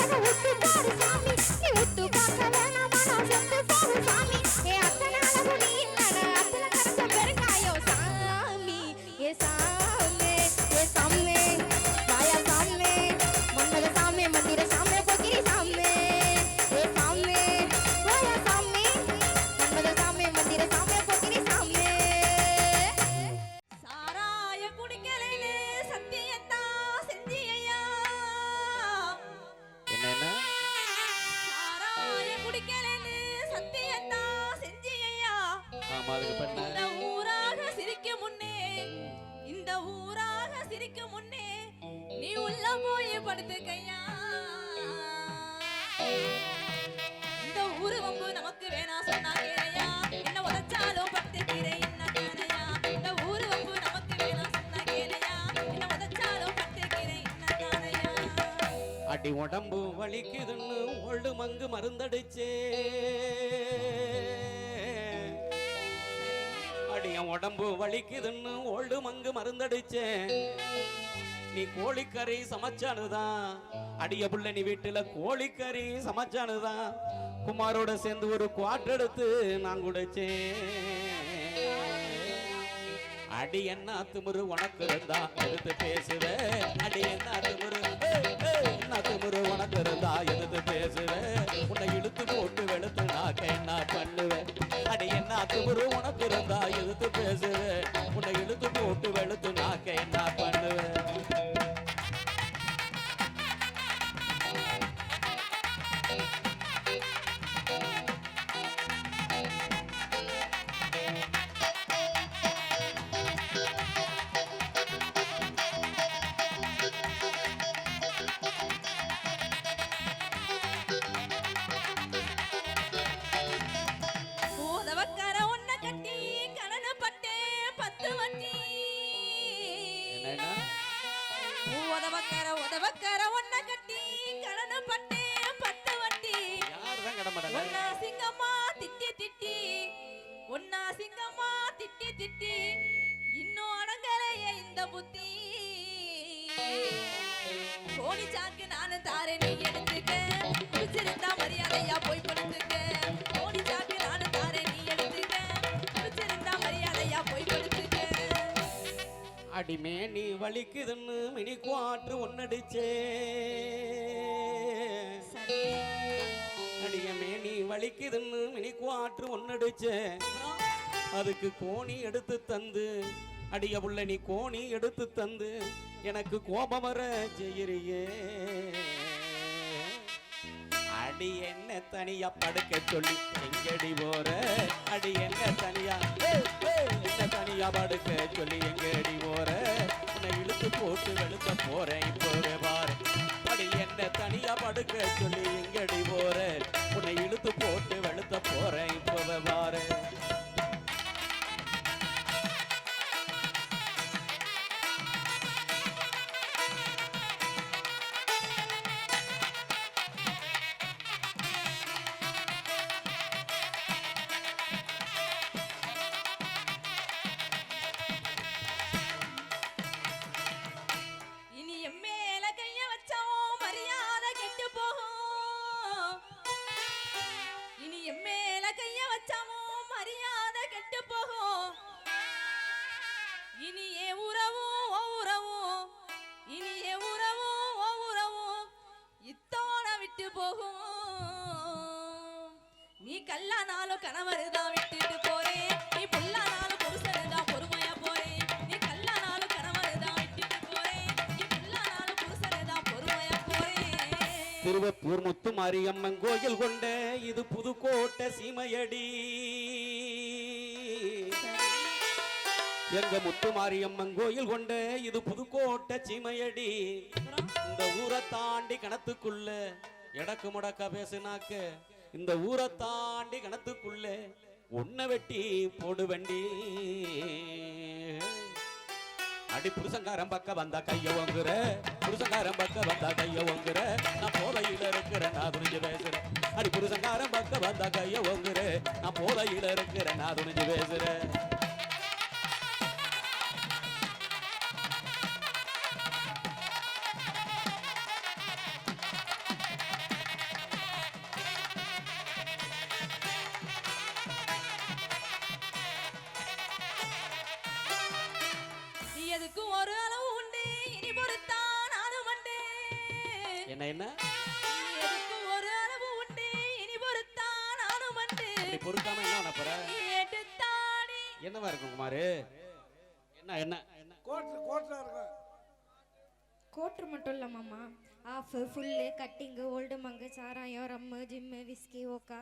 Everybody's on me. சிரிக்கும் சிரிக்க முன்னே நீ உள்ள போய் படுத்துக்கையா? இந்த ஊரு வம்பு நமக்கு வேணாம் சொன்னா என்ன உதச்சாலும் பட்டுக்கிறேன் என்ன இந்த உருவம்பு நமக்கு வேணா சொன்னா என்ன உதச்சாலும் பட்டுக்கிறேன் என்ன அடி உடம்பு வலிக்குதுன்னு ஒழு மங்கு மருந்தடிச்சே. அடி என் உடம்பு வலிக்குதுன்னு ஓல்டு மங்கு மருந்தடிச்சேன் நீ கோழிக்கறி சமைச்சானுதான். அடிய புள்ள நீ வீட்டுல கோழிக்கறி சமைச்சானுதான். குமாரோட சேர்ந்து ஒரு குவாட் எடுத்து நான் குடிச்சேன் அடி என்ன திமிரு உனக்கு இருந்தா எடுத்து பேசுவேன் அடி என்ன திமிரு? திமிரு உனக்கு இருந்தா எடுத்து பேசுவேன் உன்னை இழுத்து போட்டு வெளுத்து நாக்க என்ன பண்ணுவேன் அடி என்ன திமிரு உனக்கு இருந்தா எடுத்து பேசுவேன் உன்னை இழுத்து போட்டு வெளுத்து நாக்க என்ன பண்ணுவேன் ஒன்னா சிங்கம்மா திட்டி திட்டி இன்னும் அடங்கலையே இந்த புத்தி. கோழி சாக்கு நானும் தாரேன் நீ எடுத்துக்க. பிடிச்சிருந்தா மரியாதையா போய் படுத்துக்க. கோழி சாக்கு நானும் தாரேன் நீ எடுத்துக்க. பிடிச்சிருந்தா மரியாதையா போய் படுத்துக்க. அடிமே நீ வலிக்குதுன்னு மினி குவாற்று ஒன்னடிச்சே. அடியமே நீ வலிக்குதுன்னு மினி குவாற்று ஒன்னடிச்சே. அதுக்கு கோணி எடுத்து தந்து. அடிய புள்ள நீ கோணி எடுத்து தந்து. எனக்கு கோபம் வர செய்யறியே அடி என்ன தனியா படுக்க சொல்லி எங்கடி போற? அடி என்ன தனியா என்ன தனியா படுக்க சொல்லி எங்கடி போற? உன்னை இழுத்து போட்டு வெளுக்க போறேன் இப்போவே பாரு. அடி என்ன தனியா படுக்க சொல்லி எங்கடி போற? உன்னை இழுத்து போட்டு வெளுத்த போறேன் இப்போவே பாரு. நீ கல்லானாலும் கணவர் தான் விட்டுட்டு போறேன் நீ புல்லானாலும் புருஷன் தான் பொறுமையா போறேன் நீ கல்லானாலும் கணவர் தான் விட்டுட்டு போறேன் நீ புல்லானாலும் புருஷன் தான் பொறுமையா போறேன் திருவப்பூர் முத்து மாரியம்மன் கோயில் கொண்ட இது புதுக்கோட்டை சீமையடி. எங்க முத்து மாரியம்மன் கோயில் கொண்ட இது புதுக்கோட்டை சீமையடி. இந்த ஊரை தாண்டி கணத்துக்குள்ள எடக்கு முடக்க பேசுனாக்க இந்த ஊரை தாண்டி கணத்துக்குள்ளே உன்னை வெட்டி போடுவண்டி. அடி புருஷங்காரன் பக்க வந்தா கைய ஓங்குற. புருஷங்காரன் பக்க வந்தா கைய ஓங்குற. நான் போதையில இருக்கிறேன் நான் துணிஞ்சு பேசுறேன். அடி புருஷங்காரன் பக்க வந்தா கைய ஓங்குற. நான் போதையில இருக்கிறேன் நான் துணிஞ்சு பேசுறேன். குமாரு என்ன என்ன? என்ன கோட்ரு கோட்ரா இருக்கும் கோட்ரு மட்டும் இல்லை மாமா. ஆஃபு ஃபுல்லு கட்டிங்கு ஓல்டு மங்கு சாராயம் ரம்மு ஜிம்மு whisky ஓக்கா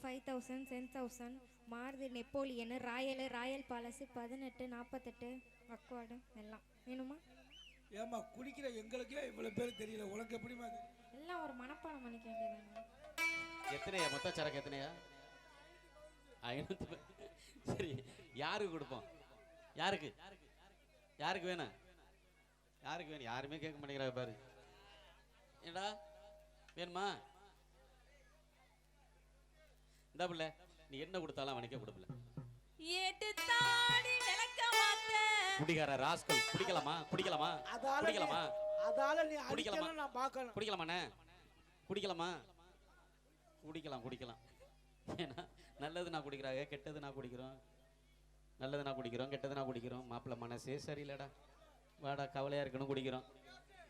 five thousand ten thousand Maruti Napoleon Royal Royal Palace பதினெட்டு நாற்பத்தெட்டு அக்வார்டு எல்லாம். வேணுமா? ஏமா குடிக்கிற எங்களுக்கே இவ்வளவு பேர் தெரியல. உனக்கு எப்படிமா? எல்லாம் ஒரு மனப்பாடம் பண்ணிக்க வேண்டியதானே எத்தனையா? மொத்த சரக்கு எத்தனையா? ப- சரி யாருக்கு கொடுப்போம்? யாருக்கு? யாருக்கு வேணும்? யாருக்கு வேணும்? யாருமே கேட்க மாட்டேங்கிறாங்க பாரு. ஏடா வேணுமா? இந்த பிள்ளை நீ என்ன கொடுத்தாலும் அவனுக்கே கொடுப்பல குடிகார ராஸ்கல் குடிக்கலாமா குடிக்கலாமா குடிக்கலாமா அதால நீ குடிக்கலாமா? நான் பார்க்கணும். குடிக்கலாமாண்ணே குடிக்கலாமா குடிக்கலாம் குடிக்கலாம் ஏன்னா நல்லது நான் குடிக்கிறாங்க கெட்டது நான் குடிக்கிறோம். நல்லது நான் குடிக்கிறோம் கெட்டது நான் குடிக்கிறோம். மாப்பிள்ளை மனசே சரியில்லடா. வாடா கவலையாக இருக்கணும் குடிக்கிறோம்.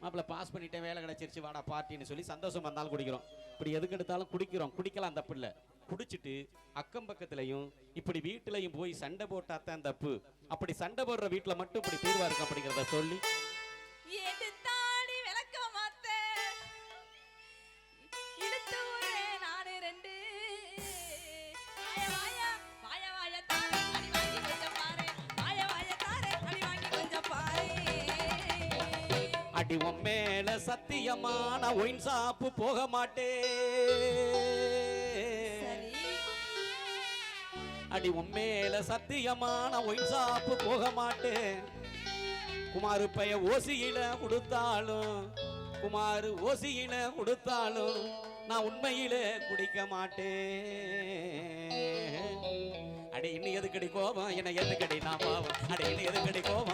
மாப்பிள்ளை பாஸ் பண்ணிட்டேன் வேலை கிடச்சிருச்சு வாடா பார்ட்டின்னு சொல்லி சந்தோஷம் வந்தாலும் குடிக்கிறோம். இப்படி எதுக்கு எடுத்தாலும் குடிக்கிறோம். குடிக்கலாம் தப்பு இல்லை குடிச்சிட்டு அக்கம் பக்கத்துலையும் இப்படி வீட்டிலையும் போய் சண்டை போட்டாதான் தப்பு. அப்படி சண்டை போடுற வீட்டில் மட்டும் இப்படி தீர்வாக இருக்கும் அப்படிங்கிறத சொல்லி அடி உன் மேல சத்தியமான ஒயின் சாப்பு போக மாட்டேன் அடி உன் மேல சத்தியமான ஒயின் சாப்பு போக மாட்டேன் குமாரு பைய ஓசியில கொடுத்தாலும் குமாரு ஓசியில கொடுத்தாலும் நான் உண்மையில குடிக்க மாட்டேன் அடி இன்னும் எதுக்கடி கோபம்? என்ன எதுக்கடி நான் பாவம்? அடி இன்னும் எதுக்கடி கோபம்?